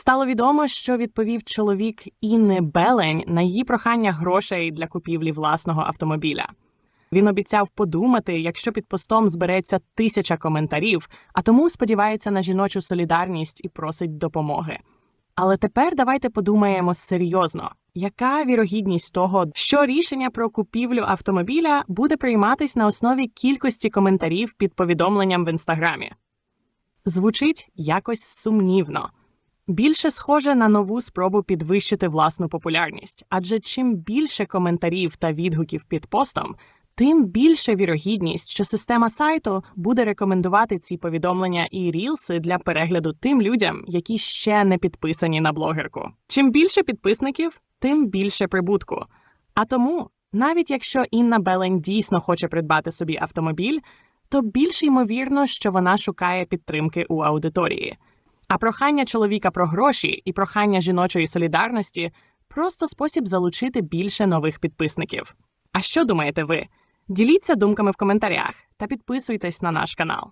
Стало відомо, що відповів чоловік Інни Белень на її прохання грошей для купівлі власного автомобіля. Він обіцяв подумати, якщо під постом збереться тисяча коментарів, а тому сподівається на жіночу солідарність і просить допомоги. Але тепер давайте подумаємо серйозно, яка вірогідність того, що рішення про купівлю автомобіля буде прийматись на основі кількості коментарів під повідомленням в інстаграмі? Звучить якось сумнівно. Більше схоже на нову спробу підвищити власну популярність, адже чим більше коментарів та відгуків під постом, тим більше вірогідність, що система сайту буде рекомендувати ці повідомлення і рілси для перегляду тим людям, які ще не підписані на блогерку. Чим більше підписників, тим більше прибутку. А тому, навіть якщо Інна Белень дійсно хоче придбати собі автомобіль, то більш ймовірно, що вона шукає підтримки у аудиторії. А прохання чоловіка про гроші і прохання жіночої солідарності просто спосіб залучити більше нових підписників. А що думаєте ви? Діліться думками в коментарях та підписуйтесь на наш канал.